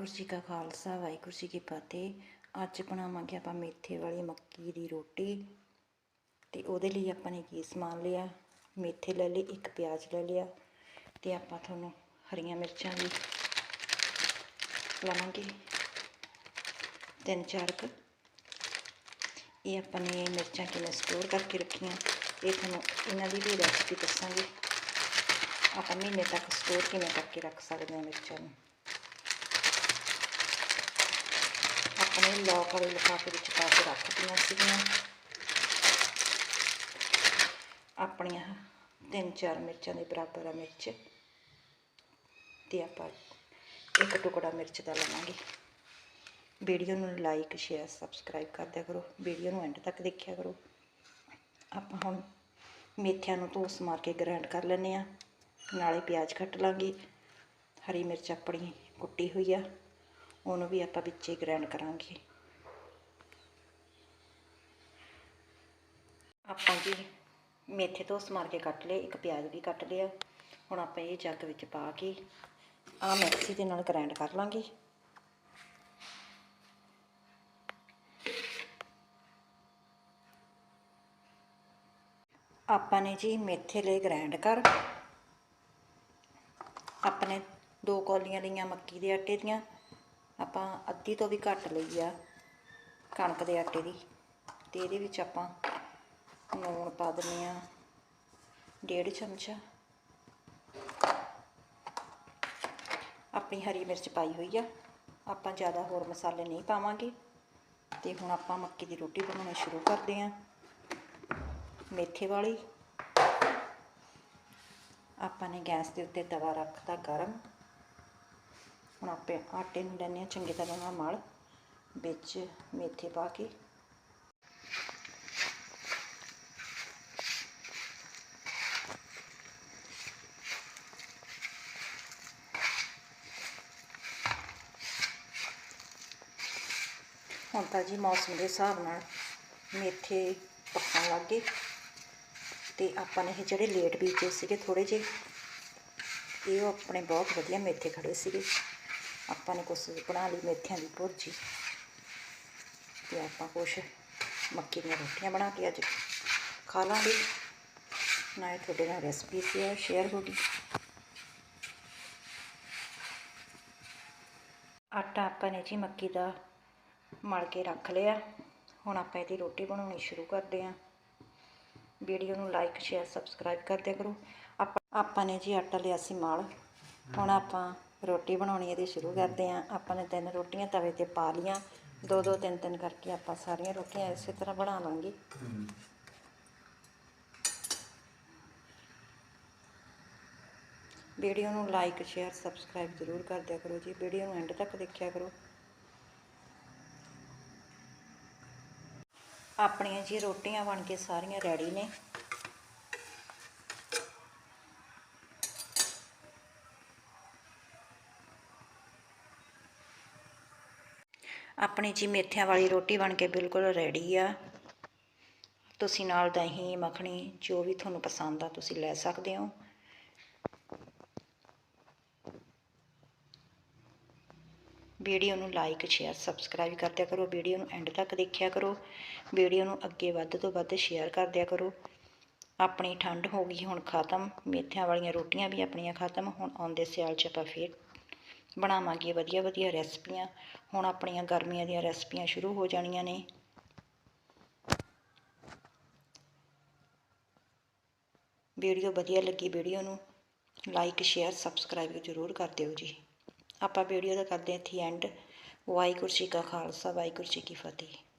ਵਾਹਿਗੁਰੂ ਜੀ ਕਾ ਖਾਲਸਾ, ਵਾਹਿਗੁਰੂ ਜੀ ਕੀ ਫਤਿਹ। ਅੱਜ ਬਣਾਵਾਂਗੇ ਆਪਾਂ ਮੇਥੇ ਵਾਲੀ ਮੱਕੀ ਦੀ ਰੋਟੀ ਤੇ ਉਹਦੇ ਲਈ ਆਪਾਂ ਨੇ ਕੀ ਸਮਾਨ ਲਿਆ? ਮੇਥੇ ਲੈ ਲਏ ਇੱਕ ਪਿਆਜ਼ ਲੈ ਲਿਆ ਤੇ ਆਪਾਂ ਤੁਹਾਨੂੰ ਹਰੀਆਂ ਮਿਰਚਾਂ ਵੀ ਲਵਾਂਗੇ। ਤਿੰਨ ਚਾਰ ਕੁ। ਇਹ ਆਪਾਂ ਨੇ ਮਿਰਚਾਂ ਕਿਵੇਂ ਸਟੋਰ ਕਰਕੇ ਰੱਖੀਆਂ, ਇਹ ਤੁਹਾਨੂੰ ਇਹਨਾਂ ਦੀ ਵੀ ਰੈਸਪੀ ਦੱਸਾਂਗੇ। ਆਪਾਂ ਮਹੀਨੇ ਤੱਕ ਸਟੋਰ ਕਿਵੇਂ ਕਰਕੇ ਰੱਖ ਸਕਦੇ ਹਾਂ ਮਿਰਚਾਂ ਨੂੰ? ਆਪਣੇ ਲੋਕ ਵਾਲੇ ਲਿਫਾਫੇ ਵਿੱਚ ਪਾ ਕੇ ਰੱਖਦੀਆਂ ਸੀਗੀਆਂ। ਆਪਣੀਆਂ ਤਿੰਨ ਚਾਰ ਮਿਰਚਾਂ ਦੇ ਬਰਾਬਰ ਆ ਮਿਰਚ। ਤੇ ਆਪਾਂ ਇੱਕ ਟੁਕੜਾ ਮਿਰਚ ਦਾ ਲਵਾਂਗੇ। ਵੀਡੀਓ ਨੂੰ ਲਾਈਕ ਸ਼ੇਅਰ ਸਬਸਕ੍ਰਾਈਬ ਕਰਦਿਆ ਕਰੋ। ਵੀਡੀਓ ਨੂੰ ਐਂਡ ਤੱਕ ਦੇਖਿਆ ਕਰੋ। ਆਪਾਂ ਹੁਣ ਮੇਥਿਆਂ ਨੂੰ ਧੋਸ ਮਾਰ ਕੇ ਗ੍ਰਾਈਂਡ ਕਰ ਲੈਂਦੇ ਆ ਨਾਲੇ ਪਿਆਜ਼ ਕੱਟ ਲਾਂਗੇ। ਹਰੀ ਮਿਰਚ ਆਪਣੀ ਕੁੱਟੀ ਹੋਈ ਆ। ਉਹਨੂੰ ਵੀ ਆਪਾਂ ਵਿੱਚੇ ਗ੍ਰੈਂਡ ਕਰਾਂਗੇ। ਆਪਾਂ ਜੀ ਮੇਥੇ ਤੋਂ ਸਮਾਰ ਕੇ ਕੱਟ ਲਏ, ਇੱਕ ਪਿਆਜ਼ ਵੀ ਕੱਟ ਲਿਆ। ਹੁਣ ਆਪਾਂ ਇਹ ਜੱਗ ਵਿੱਚ ਪਾ ਕੇ ਆ ਮਿਕਸੀ ਦੇ ਨਾਲ ਗ੍ਰਾਈਂਡ ਕਰ ਲਾਂਗੇ। ਆਪਾਂ ਨੇ ਜੀ ਮੇਥੇ ਲਈ ਗ੍ਰਾਈਂਡ ਕਰ। ਆਪਣੇ ਦੋ ਕੌਲੀਆਂ ਲਈਆਂ ਮੱਕੀ ਦੇ ਆਟੇ ਦੀਆਂ। ਆਪਾਂ ਅੱਧੀ ਤੋਂ ਵੀ ਘੱਟ ਲਈ ਆ ਕਣਕ ਦੇ ਆਟੇ ਦੀ ਤੇ ਇਹਦੇ ਵਿੱਚ ਆਪਾਂ ਲੂਣ ਪਾ ਦਿੰਦੇ ਆ ਡੇਢ ਚਮਚਾ। ਆਪਣੀ ਹਰੀ ਮਿਰਚ ਪਾਈ ਹੋਈ ਆ, ਆਪਾਂ ਜ਼ਿਆਦਾ ਹੋਰ ਮਸਾਲੇ ਨਹੀਂ ਪਾਵਾਂਗੇ। ਤੇ ਹੁਣ ਆਪਾਂ ਮੱਕੀ ਦੀ ਰੋਟੀ ਬਣਾਉਣੀ ਸ਼ੁਰੂ ਕਰਦੇ ਆ ਮੇਥੇ ਵਾਲੀ। ਆਪਾਂ ਨੇ ਗੈਸ ਦੇ ਉੱਤੇ ਤਵਾ ਰੱਖਤਾ ਗਰਮ। ਹੁਣ ਆਪੇ ਆਟੇ ਨੂੰ ਲੈਣੇ ਆ ਚੰਗੀ ਤਰ੍ਹਾਂ ਨਾਲ ਮਲ, ਵਿੱਚ ਮੇਥੇ ਪਾ ਕੇ। ਹੁਣ ਤਾਂ ਜੀ ਮੌਸਮ ਦੇ ਹਿਸਾਬ ਨਾਲ ਮੇਥੇ ਪੱਕਣ ਲੱਗ ਗਏ ਤੇ ਆਪਾਂ ਨੇ ਇਹ ਜਿਹੜੇ ਲੇਟ ਬੀਜੇ ਸੀਗੇ ਥੋੜੇ ਜਿਹੇ, ਇਹ ਆਪਣੇ ਬਹੁਤ ਵਧੀਆ ਮੇਥੇ ਖੜੇ ਸੀਗੇ। ਆਪਾਂ ਨੇ ਕੁਛ ਬਣਾ ਲਈ ਮੇਥਿਆਂ ਦੀ ਭੁਰਜੀ ਤੇ ਆਪਾਂ ਕੁਛ ਮੱਕੀ ਦੀਆਂ ਰੋਟੀਆਂ ਬਣਾ ਕੇ ਅੱਜ ਖਾ ਲਾਂਗੇ। ਨਾਲੇ ਤੁਹਾਡੇ ਨਾਲ ਰੈਸਪੀ ਸ਼ੇਅਰ ਹੋ ਗਈ। ਆਟਾ ਆਪਾਂ ਨੇ ਜੀ ਮੱਕੀ ਦਾ ਮਲ ਕੇ ਰੱਖ ਲਿਆ। ਹੁਣ ਆਪਾਂ ਇਹਦੀ ਰੋਟੀ ਬਣਾਉਣੀ ਸ਼ੁਰੂ ਕਰਦੇ ਹਾਂ। ਵੀਡੀਓ ਨੂੰ ਲਾਈਕ ਸ਼ੇਅਰ ਸਬਸਕ੍ਰਾਈਬ ਕਰਦੇ ਕਰੋ। ਆਪਾਂ ਆਪਾਂ ਨੇ ਜੀ ਆਟਾ ਲਿਆ ਸੀ ਮਾਲ। ਹੁਣ ਆਪਾਂ ਰੋਟੀ ਬਣਾਉਣੀ ਇਹਦੀ ਸ਼ੁਰੂ ਕਰਦੇ ਹਾਂ। ਆਪਾਂ ਨੇ ਤਿੰਨ ਰੋਟੀਆਂ ਤਵੇ ਤੇ ਪਾ ਲੀਆਂ ਦੋ ਦੋ ਤਿੰਨ ਤਿੰਨ ਕਰਕੇ ਆਪਾਂ ਸਾਰੀਆਂ ਰੋਟੀਆਂ ਇਸੇ ਤਰ੍ਹਾਂ ਬਣਾ ਲਾਂਗੇ। ਵੀਡੀਓ ਨੂੰ ਲਾਈਕ ਸ਼ੇਅਰ ਸਬਸਕ੍ਰਾਈਬ ਜ਼ਰੂਰ ਕਰ ਦਿਆ ਕਰੋ ਜੀ। ਵੀਡੀਓ ਨੂੰ ਐਂਡ ਤੱਕ ਦੇਖਿਆ ਕਰੋ। ਆਪਣੀਆਂ ਜੀ ਰੋਟੀਆਂ ਬਣ ਕੇ ਸਾਰੀਆਂ ਰੈਡੀ ਨੇ। ਆਪਣੀ ਜੀ ਮੇਥਿਆਂ ਵਾਲੀ ਰੋਟੀ ਬਣ ਕੇ ਬਿਲਕੁਲ ਰੈਡੀ ਆ। ਤੁਸੀਂ ਨਾਲ ਦਹੀਂ, ਮੱਖਣੀ, ਜੋ ਵੀ ਤੁਹਾਨੂੰ ਪਸੰਦ ਆ, ਤੁਸੀਂ ਲੈ ਸਕਦੇ ਹੋ। ਵੀਡੀਓ ਨੂੰ ਲਾਈਕ ਸ਼ੇਅਰ ਸਬਸਕ੍ਰਾਈਬ ਕਰ ਦਿਆ ਕਰੋ। ਵੀਡੀਓ ਨੂੰ ਐਂਡ ਤੱਕ ਦੇਖਿਆ ਕਰੋ। ਵੀਡੀਓ ਨੂੰ ਅੱਗੇ ਵੱਧ ਤੋਂ ਵੱਧ ਸ਼ੇਅਰ ਕਰ ਦਿਆ ਕਰੋ। ਆਪਣੀ ਠੰਡ ਹੋ ਗਈ, ਹੁਣ ਖਤਮ। ਮੇਥਿਆਂ ਵਾਲੀਆਂ ਰੋਟੀਆਂ ਵੀ ਆਪਣੀਆਂ ਖਤਮ। ਹੁਣ ਆਉਂਦੇ ਸਿਆਲ 'ਚ ਆਪਾਂ ਫੇਰ ਬਣਾਵਾਂਗੇ, ਵਧੀਆ ਵਧੀਆ ਰੈਸਪੀਆਂ। ਹੁਣ ਆਪਣੀਆਂ ਗਰਮੀਆਂ ਦੀਆਂ ਰੈਸਪੀਆਂ ਸ਼ੁਰੂ ਹੋ ਜਾਣੀਆਂ ਨੇ। ਵੀਡੀਓ ਵਧੀਆ ਲੱਗੀ ਵੀਡੀਓ ਨੂੰ, ਲਾਈਕ, ਸ਼ੇਅਰ, ਸਬਸਕ੍ਰਾਈਬ ਜ਼ਰੂਰ ਕਰ ਦਿਓ ਜੀ। ਆਪਾਂ ਵੀਡੀਓ ਦਾ ਕਰਦੇ ਹਾਂ ਇੱਥੇ ਐਂਡ ਵਾਹਿਗੁਰੂ ਜੀ ਕਾ ਖਾਲਸਾ, ਵਾਹਿਗੁਰੂ ਜੀ ਕੀ ਫਤਿਹ।